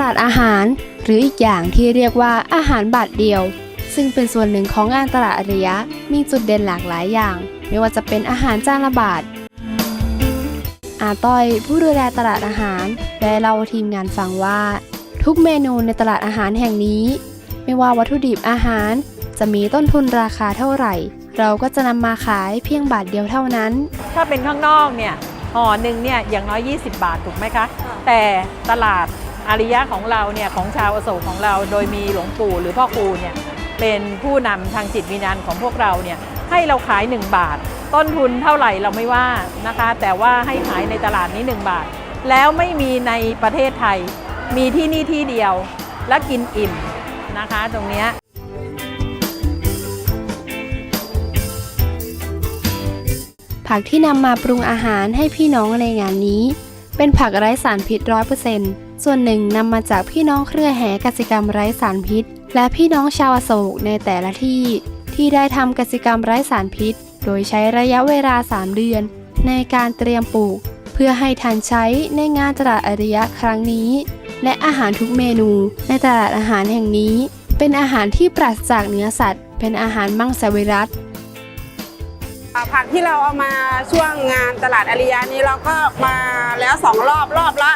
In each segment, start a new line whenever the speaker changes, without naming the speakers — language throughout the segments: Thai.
ลาดอาหาร หรืออีกอย่างที่เรียกว่าอาหารบาทเดียว ซึ่งเป็นส่วนหนึ่งของงานตลาดอาริยะ มีจุดเด่นหลากหลายอย่าง ไม่ว่าจะเป็นอาหารจานละบาทอาต้อยผู้ดูแลตลาดอาหารได้เล่าทีมงานฟังว่า ทุกเมนูในตลาดอาหารแห่งนี้ ไม่ว่าวัตถุดิบอาหาร จะมีต้นทุนราคาเท่าไหร่ เราก็จะนำมาขายเพียงบาทเดียวเท่านั้น
ถ้าเป็นข้างนอกเนี่ยห่อหนึ่งเนี่ยอย่างน้อย 20 บาทถูกไหมคะ แต่ตลาด อาริยะของเราเนี่ยของชาวอโศกของเราโดยมีหลวงปู่หรือพ่อครูเนี่ยเป็นผู้นำทางจิตวิญญาณของพวกเราเนี่ยให้เราขาย 1 บาท ต้นทุนเท่าไหร่เราไม่ว่านะคะ แต่ว่าให้ขายในตลาดนี้ 1 บาท แล้วไม่มีในประเทศไทย มีที่นี่ที่เดียวและกินอิ่มนะคะตรงนี้
ผักที่นำมาปรุงอาหารให้พี่น้องในงานนี้ เป็นผักไร้สารพิษร้อยเปอร์เซ็นต์ ส่วนหนึ่งนำมาจากพี่น้องเครือแห่กสิกรรมไร้สารพิษ และพี่น้องชาวโศกในแต่ละที่ ที่ได้ทำกสิกรรมไร้สารพิษ โดยใช้ระยะเวลา 3 เดือน ในการเตรียมปลูก เพื่อให้ทันใช้ในงานตลาดอาริยะครั้งนี้ และอาหารทุกเมนูในตลาดอาหารแห่งนี้ เป็นอาหารที่ปราศจากเนื้อสัตว์ เป็นอาหารมังสวิรัต
อ่า ผักที่เราเอามาช่วงงานตลาดอาริยานี้เราก็มาแล้วสองรอบรอบละ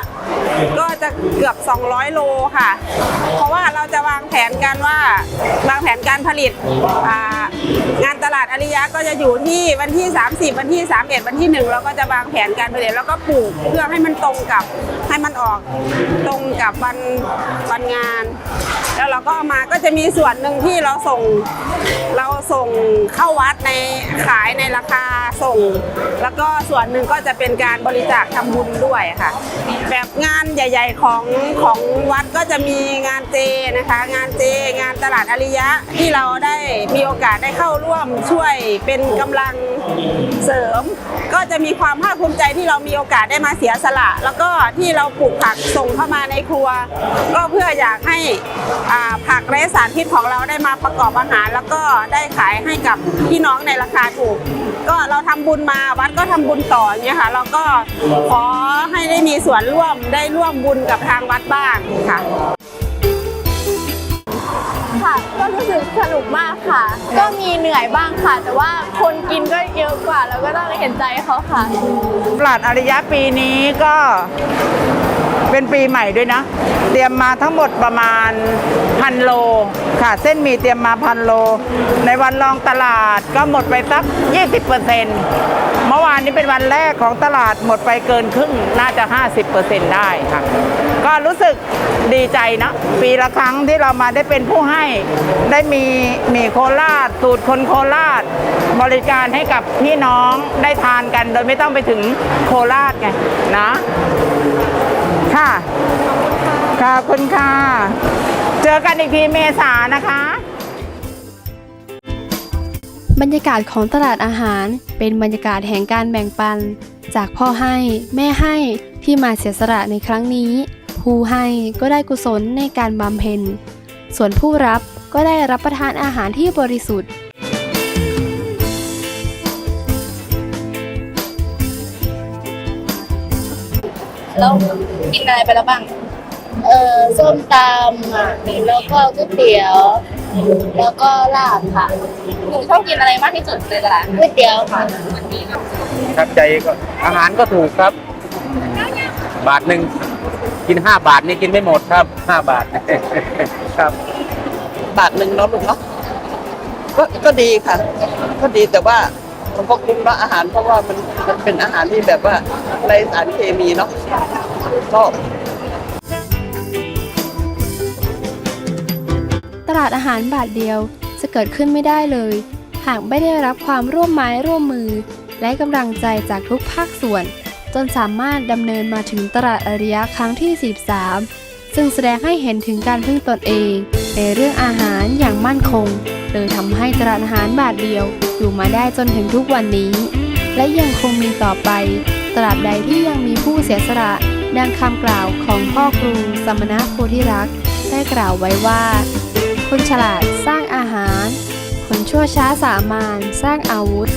ก็จะเกือบ 200 โลค่ะ เพราะว่าเราจะวางแผนกันว่าวางแผนการผลิตอ่า งานตลาดอริยะก็จะอยู่ที่วันที่ 30 วันที่ 31 วันที่ 1 เราก็จะวางแผนการผลิตแล้วก็ปลูกเพื่อให้มันตรงกับให้มันออกตรงกับวันวันงาน แล้วเราก็เอามาก็จะมีส่วนหนึ่งที่เราส่งเราส่งเข้าวัดในขายในราคาส่ง แล้วก็ส่วนหนึ่งก็จะเป็นการบริจาคทำบุญด้วยค่ะ แบบงานใหญ่ ๆ ของของวัดก็จะมีงานเจนะคะ งานเจ งานตลาดอริยะที่เราได้มีโอกาสได้เข้าร่วมช่วยเป็นกำลังเสริม ก็จะมีความภาคภูมิใจที่เรามีโอกาสได้มาเสียสละ แล้วก็ที่เราปลูกผักส่งเข้ามาในครัว ก็เพื่ออยากให้อ่าผักไร้สารพิษของเราได้มาประกอบอาหาร แล้วก็ได้ขายให้กับพี่น้องในราคาถูก ก็เราทำบุญมาวัดก็ทำบุญต่อเงี้ยค่ะเราก็ขอให้ได้มีส่วนร่วมได้ร่วมบุญกับทางวัดบ้างค่ะ
คะ รู้สึกสนุกมากค่ะ ก็มีเหนื่อยบ้างค่ะ แต่ว่าคนกินก็เยอะกว่า แล้วก็ต้องเห็นใจเขาค่ะ
ตลาดอาริยะปีนี้ก็ เป็นปีใหม่ด้วยนะ เตรียมมาทั้งหมดประมาณพันโลค่ะ เส้นหมีเตรียมมาพันโล ในวันรองตลาดก็หมดไปสัก 20%เมื่อวานนี้เป็นวันแรกของตลาดหมดไปเกินครึ่งน่าจะ 50%ได้ค่ะ ก็รู้สึกดีใจนะ ปีละครั้งที่เรามาได้เป็นผู้ให้ ได้มีมีโคราชสูตรคนโคราช บริการให้กับพี่น้องได้ทานกัน โดยไม่ต้องไปถึงโคราชไงนะ ค่ะขอบคุณค่ะ เจอกันอีกทีเมษานะคะ
บรรยากาศของตลาดอาหารเป็นบรรยากาศแห่งการแบ่งปัน จากพ่อให้แม่ให้ที่มาเสียสละในครั้งนี้ ผู้ให้ก็ได้กุศลในการบำเพ็ญส่วนผู้รับก็ได้รับประทานอาหารที่บริสุทธิ์
แล้วกินอะไรไปแล้วบ้าง เออส้มตำอะแล้วก็ก๋วยเตี๋ยว แล้วก็ลาบค่ะหนูชอบกินอะไรมากที่สุดในตลาดก๋วยเตี๋ยวค่ะ
ครับใจก็อาหารก็ถูกครับ บาทหนึ่งกินห้าบาทนี่กินไม่หมดครับห้าบาทครับ
บาทหนึ่งเนาะลูกเนาะก็ก็ดีค่ะ ก็ดีแต่ว่ามันก็คุ้มเนาะอาหารเพราะว่ามันมันเป็นอาหารที่แบบว่า ไรสารเคมีเนาะก็
ตลาดอาหารบาทเดียวจะเกิดขึ้นไม่ได้เลย หากไม่ได้รับความร่วมไม้ร่วมมือ และกำลังใจจากทุกภาคส่วน จนสามารถดำเนินมาถึงตลาดอาริยะครั้งที่13ซึ่งแสดงให้เห็นถึงการพึ่งตนเอง ในเรื่องอาหารอย่างมั่นคงเลยทำให้ตลาดอาหารบาทเดียวอยู่มาได้จนถึงทุกวันนี้ และยังคงมีต่อไป ราบใดที่ยังมีผู้เสียสละดังคำกล่าวของพ่อครูสมณะโพธิรักษ์ได้กล่าวไว้ว่า คนฉลาดสร้างอาหาร คนชั่วช้าสามานสร้างอาวุธ